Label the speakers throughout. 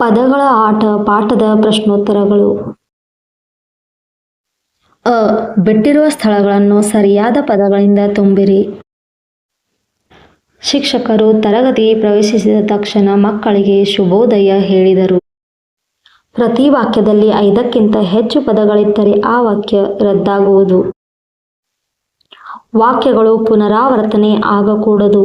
Speaker 1: ಪದಗಳ ಆಟ, ಪಾಠದ ಪ್ರಶ್ನೋತ್ತರಗಳು. ಅ. ಬಿಟ್ಟಿರುವ ಸ್ಥಳಗಳನ್ನು ಸರಿಯಾದ ಪದಗಳಿಂದ ತುಂಬಿರಿ. ಶಿಕ್ಷಕರು ತರಗತಿ ಪ್ರವೇಶಿಸಿದ ತಕ್ಷಣ ಮಕ್ಕಳಿಗೆ ಶುಭೋದಯ ಹೇಳಿದರು. ಪ್ರತಿ ವಾಕ್ಯದಲ್ಲಿ ಐದಕ್ಕಿಂತ ಹೆಚ್ಚು ಪದಗಳಿದ್ದರೆ ಆ ವಾಕ್ಯ ರದ್ದಾಗುವುದು. ವಾಕ್ಯಗಳು ಪುನರಾವರ್ತನೆ ಆಗಕೂಡದು.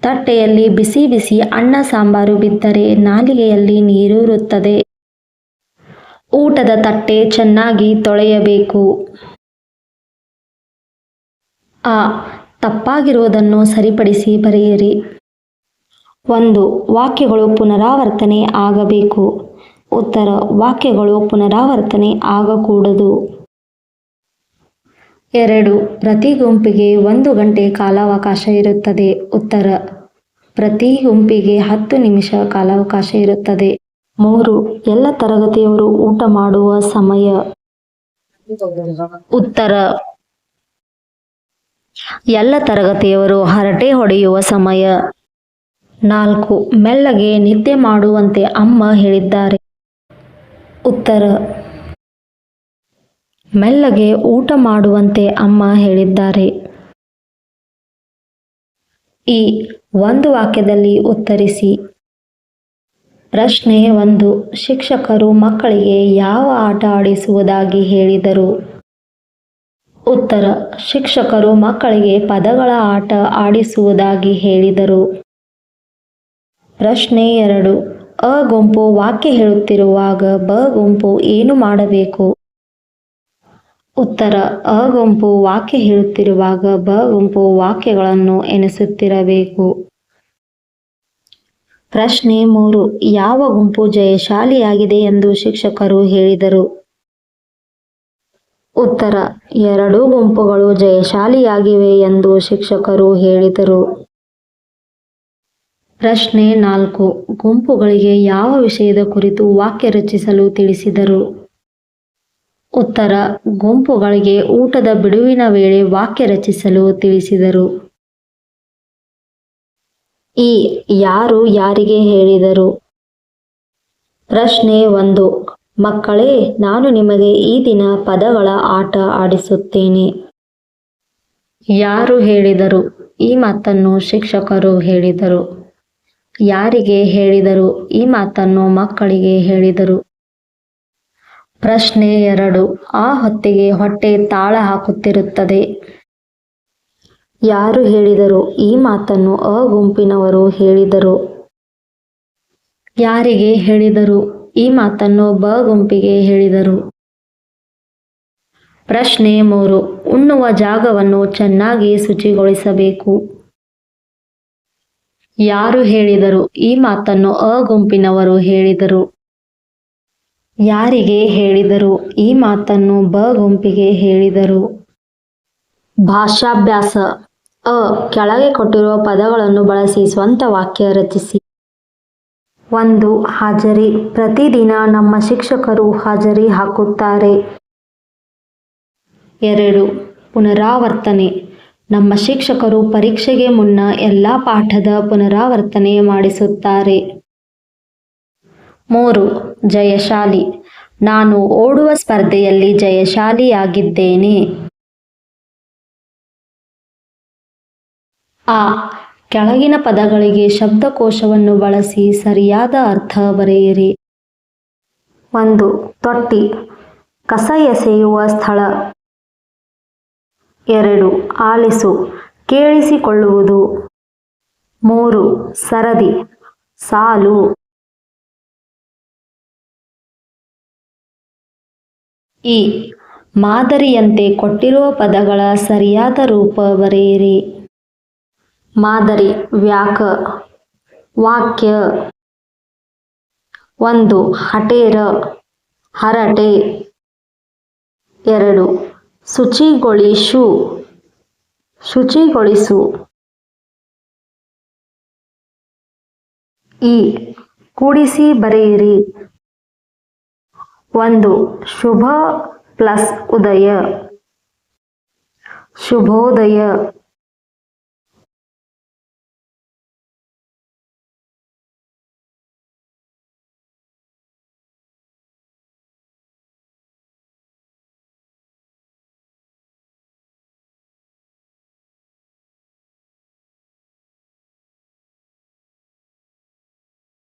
Speaker 1: ತಟ್ಟೆಯಲ್ಲಿ ಬಿಸಿ ಬಿಸಿ ಅನ್ನ ಸಾಂಬಾರು ಬಿದ್ದರೆ ನಾಲಿಗೆಯಲ್ಲಿ ನೀರೂರುತ್ತದೆ ಊಟದ ತಟ್ಟೆ ಚೆನ್ನಾಗಿ ತೊಳೆಯಬೇಕು. ಆ, ತಪ್ಪಾಗಿರುವುದನ್ನು ಸರಿಪಡಿಸಿ ಬರೆಯಿರಿ. ಒಂದು, ವಾಕ್ಯಗಳು ಪುನರಾವರ್ತನೆ ಆಗಬೇಕು. ಉತ್ತರ, ವಾಕ್ಯಗಳು ಪುನರಾವರ್ತನೆ ಆಗಕೂಡದು. ಎರಡು, ಪ್ರತಿ ಗುಂಪಿಗೆ ಒಂದು ಗಂಟೆ ಕಾಲಾವಕಾಶ ಇರುತ್ತದೆ. ಉತ್ತರ ಪ್ರತಿ ಗುಂಪಿಗೆ ಹತ್ತು ನಿಮಿಷ ಕಾಲಾವಕಾಶ ಇರುತ್ತದೆ. ಮೂರು, ಎಲ್ಲ ತರಗತಿಯವರು ಊಟ ಮಾಡುವ ಸಮಯ. ಉತ್ತರ, ಎಲ್ಲ ತರಗತಿಯವರು ಹರಟೆ ಹೊಡೆಯುವ ಸಮಯ. ನಾಲ್ಕು, ಮೆಲ್ಲಗೆ ನಿದ್ದೆ ಮಾಡುವಂತೆ ಅಮ್ಮ ಹೇಳಿದ್ದಾರೆ. ಉತ್ತರ, ಮೆಲ್ಲಗೆ ಊಟ ಮಾಡುವಂತೆ ಅಮ್ಮ ಹೇಳಿದ್ದಾರೆ. ಈ ಒಂದು ವಾಕ್ಯದಲ್ಲಿ ಉತ್ತರಿಸಿ. ಪ್ರಶ್ನೆ ಒಂದು, ಶಿಕ್ಷಕರು ಮಕ್ಕಳಿಗೆ ಯಾವ ಆಟ ಆಡಿಸುವುದಾಗಿ ಹೇಳಿದರು? ಉತ್ತರ, ಶಿಕ್ಷಕರು ಮಕ್ಕಳಿಗೆ ಪದಗಳ ಆಟ ಆಡಿಸುವುದಾಗಿ ಹೇಳಿದರು. ಪ್ರಶ್ನೆ ಎರಡು, ಅ ಗುಂಪು ವಾಕ್ಯ ಹೇಳುತ್ತಿರುವಾಗ ಬ ಗುಂಪು ಏನು ಮಾಡಬೇಕು? ಉತ್ತರ ಅ ಗುಂಪು ವಾಕ್ಯ ಹೇಳುತ್ತಿರುವಾಗ ಬ ಗುಂಪು ವಾಕ್ಯಗಳನ್ನು ಎಣಿಸುತ್ತಿರಬೇಕು ಪ್ರಶ್ನೆ ಮೂರು, ಯಾವ ಗುಂಪು ಜಯಶಾಲಿಯಾಗಿದೆ ಎಂದು ಶಿಕ್ಷಕರು ಹೇಳಿದರು. ಉತ್ತರ, ಎರಡೂ ಗುಂಪುಗಳು ಜಯಶಾಲಿಯಾಗಿವೆ ಎಂದು ಶಿಕ್ಷಕರು ಹೇಳಿದರು. ಪ್ರಶ್ನೆ ನಾಲ್ಕು, ಗುಂಪುಗಳಿಗೆ ಯಾವ ವಿಷಯದ ಕುರಿತು ವಾಕ್ಯ ರಚಿಸಲು ತಿಳಿಸಿದರು. ಉತ್ತರ, ಗುಂಪುಗಳಿಗೆ ಊಟದ ಬಿಡುವಿನ ವೇಳೆ ವಾಕ್ಯ ರಚಿಸಲು ತಿಳಿಸಿದರು. ಈ ಯಾರು ಯಾರಿಗೆ ಹೇಳಿದರು? ಪ್ರಶ್ನೆ ಒಂದು. ಮಕ್ಕಳೇ, ನಾನು ನಿಮಗೆ ಈ ದಿನ ಪದಗಳ ಆಟ ಆಡಿಸುತ್ತೇನೆ. ಯಾರು ಹೇಳಿದರು? ಈ ಮಾತನ್ನು ಶಿಕ್ಷಕರು ಹೇಳಿದರು. ಯಾರಿಗೆ ಹೇಳಿದರು? ಈ ಮಾತನ್ನು ಮಕ್ಕಳಿಗೆ ಹೇಳಿದರು. ಪ್ರಶ್ನೆ ಎರಡು. ಆ ಹೊತ್ತಿಗೆ ಹೊಟ್ಟೆ ತಾಳ ಹಾಕುತ್ತಿರುತ್ತದೆ. ಯಾರು ಹೇಳಿದರು? ಈ ಮಾತನ್ನು ಅ ಗುಂಪಿನವರು ಹೇಳಿದರು. ಯಾರಿಗೆ ಹೇಳಿದರು? ಈ ಮಾತನ್ನು ಬ ಗುಂಪಿಗೆ ಹೇಳಿದರು. ಪ್ರಶ್ನೆ ಮೂರು. ಉಣ್ಣುವ ಜಾಗವನ್ನು ಚೆನ್ನಾಗಿ ಶುಚಿಗೊಳಿಸಬೇಕು. ಯಾರು ಹೇಳಿದರು? ಈ ಮಾತನ್ನು ಅ ಗುಂಪಿನವರು ಹೇಳಿದರು. ಯಾರಿಗೆ ಹೇಳಿದರು? ಈ ಮಾತನ್ನು ಬ ಗುಂಪಿಗೆ ಹೇಳಿದರು. ಭಾಷಾಭ್ಯಾಸ. ಅ. ಕೆಳಗೆ ಕೊಟ್ಟಿರುವ ಪದಗಳನ್ನು ಬಳಸಿ ಸ್ವಂತ ವಾಕ್ಯ ರಚಿಸಿ. ಒಂದು. ಹಾಜರಿ. ಪ್ರತಿದಿನ ನಮ್ಮ ಶಿಕ್ಷಕರು ಹಾಜರಿ ಹಾಕುತ್ತಾರೆ. ಎರಡು. ಪುನರಾವರ್ತನೆ. ನಮ್ಮ ಶಿಕ್ಷಕರು ಪರೀಕ್ಷೆಗೆ ಮುನ್ನ ಎಲ್ಲ ಪಾಠದ ಪುನರಾವರ್ತನೆ ಮಾಡಿಸುತ್ತಾರೆ. ಮೂರು, ಜಯಶಾಲಿ. ನಾನು ಓಡುವ ಸ್ಪರ್ಧೆಯಲ್ಲಿ ಜಯಶಾಲಿಯಾಗಿದ್ದೇನೆ. ಆ, ಕೆಳಗಿನ ಪದಗಳಿಗೆ ಶಬ್ದಕೋಶವನ್ನು ಬಳಸಿ ಸರಿಯಾದ ಅರ್ಥ ಬರೆಯಿರಿ. ಒಂದು, ತೊಟ್ಟಿ. ಕಸ ಎಸೆಯುವ ಸ್ಥಳ. ಎರಡು, ಆಲಿಸು. ಕೇಳಿಸಿಕೊಳ್ಳುವುದು. ಮೂರು, ಸರದಿ. ಸಾಲು. ಈ ಮಾದರಿಯಂತೆ ಕೊಟ್ಟಿರುವ ಪದಗಳ ಸರಿಯಾದ ರೂಪ ಬರೆಯಿರಿ. ಮಾದರಿ, ವ್ಯಾಕ, ವಾಕ್ಯ. ಒಂದು, ಹಟೇರ, ಹರಟೆ. ಎರಡು, ಶುಚಿಗೊಳಿಸು. ಶುಚಿಗೊಳಿಸು. ಈ, ಕೂಡಿಸಿ ಬರೆಯಿರಿ. ಒಂದು. ಶುಭ ಪ್ಲಸ್ ಉದಯ. ಶುಭೋದಯ.